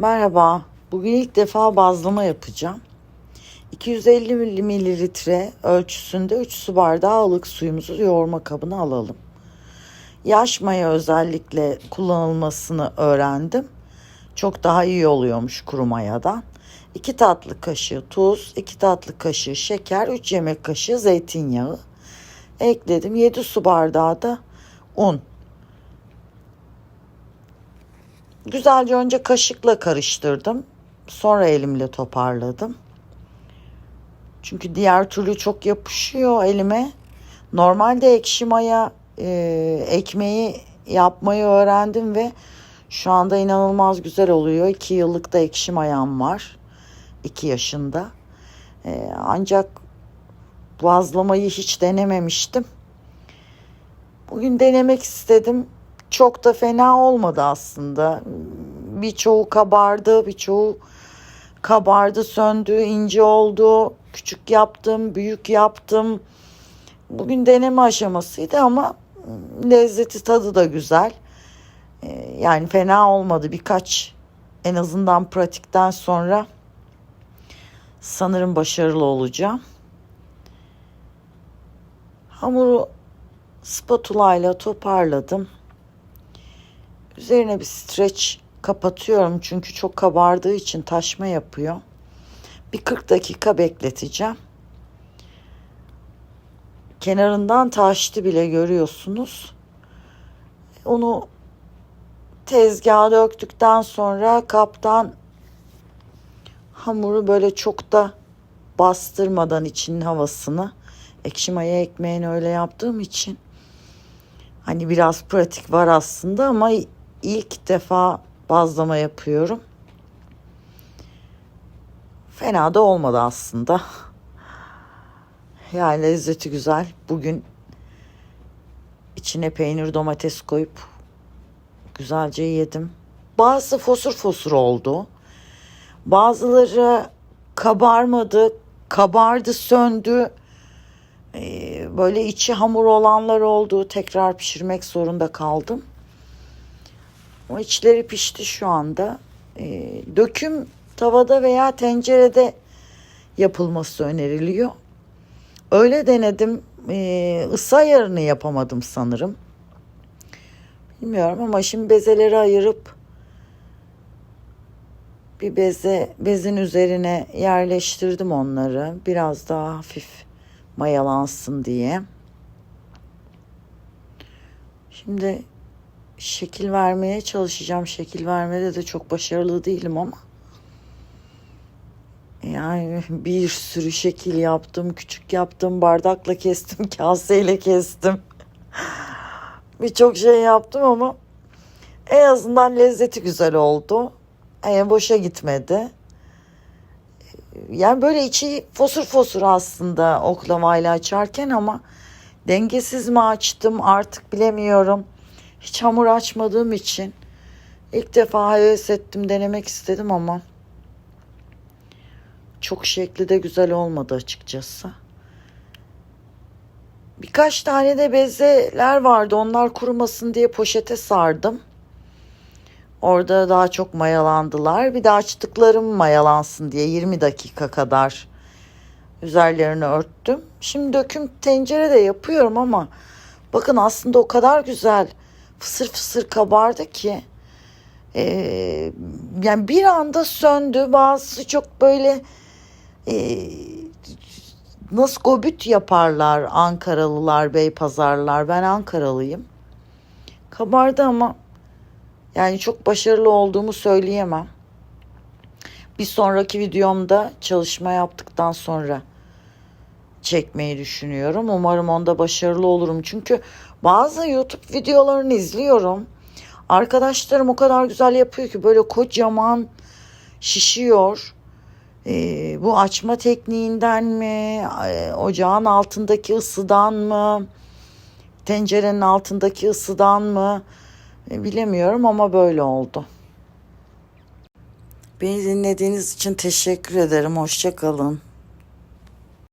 Merhaba. Bugün ilk defa bazlama yapacağım. 250 mililitre ölçüsünde 3 su bardağı ılık suyumuzu yoğurma kabına alalım. Yaş maya özellikle kullanılmasını öğrendim. Çok daha iyi oluyormuş kuru mayadan. 2 tatlı kaşığı tuz, 2 tatlı kaşığı şeker, 3 yemek kaşığı zeytinyağı ekledim. 7 su bardağı da un. Güzelce önce kaşıkla karıştırdım. Sonra elimle toparladım. Çünkü diğer türlü çok yapışıyor elime. Normalde ekşi maya e, ekmeği yapmayı öğrendim ve şu anda inanılmaz güzel oluyor. İki yıllık da ekşi mayam var. iki yaşında. E, ancak bazlamayı hiç denememiştim. Bugün denemek istedim çok da fena olmadı aslında. Birçoğu kabardı, birçoğu kabardı, söndü, ince oldu. Küçük yaptım, büyük yaptım. Bugün deneme aşamasıydı ama lezzeti tadı da güzel. Ee, Yani fena olmadı. Birkaç en azından pratikten sonra sanırım başarılı olacağım. Hamuru spatula ile toparladım. Üzerine bir streç kapatıyorum çünkü çok kabardığı için taşma yapıyor. Bir 40 dakika bekleteceğim. Kenarından taştı bile görüyorsunuz. Onu tezgaha döktükten sonra kaptan hamuru böyle çok da bastırmadan içinin havasını ekşi maya ekmeğini öyle yaptığım için hani biraz pratik var aslında ama ilk defa bazlama yapıyorum. Fena da olmadı aslında. Yani lezzeti güzel. Bugün içine peynir domates koyup güzelce yedim. Bazı fosur fosur oldu. Bazıları kabarmadı, kabardı, söndü. Ee, böyle içi hamur olanlar oldu. Tekrar pişirmek zorunda kaldım. O içleri pişti şu anda. Ee, döküm tavada veya tencerede yapılması öneriliyor. Öyle denedim. Ee, ısı ayarını yapamadım sanırım. Bilmiyorum ama şimdi bezeleri ayırıp bir beze bezin üzerine yerleştirdim onları. Biraz daha hafif mayalansın diye. Şimdi şekil vermeye çalışacağım. Şekil vermede de çok başarılı değilim ama. Yani bir sürü şekil yaptım, küçük yaptım, bardakla kestim, kaseyle kestim. Birçok şey yaptım ama en azından lezzeti güzel oldu. Yani boşa gitmedi. Yani böyle içi fosur fosur aslında oklavayla açarken ama dengesiz mi açtım artık bilemiyorum. Hiç hamur açmadığım için ilk defa heves ettim denemek istedim ama çok şekli de güzel olmadı açıkçası. Birkaç tane de bezeler vardı. Onlar kurumasın diye poşete sardım. Orada daha çok mayalandılar. Bir de açtıklarım mayalansın diye 20 dakika kadar üzerlerini örttüm. Şimdi döküm tencerede yapıyorum ama bakın aslında o kadar güzel fısır fısır kabardı ki ee, yani bir anda söndü. Bazısı çok böyle e, nasıl gobüt yaparlar Ankaralılar, Beypazarlılar. Ben Ankaralıyım. Kabardı ama yani çok başarılı olduğumu söyleyemem. Bir sonraki videomda çalışma yaptıktan sonra çekmeyi düşünüyorum. Umarım onda başarılı olurum. Çünkü bazı YouTube videolarını izliyorum. Arkadaşlarım o kadar güzel yapıyor ki böyle kocaman şişiyor. Ee, bu açma tekniğinden mi, e, ocağın altındaki ısıdan mı, tencerenin altındaki ısıdan mı e, bilemiyorum ama böyle oldu. Beni dinlediğiniz için teşekkür ederim. Hoşçakalın.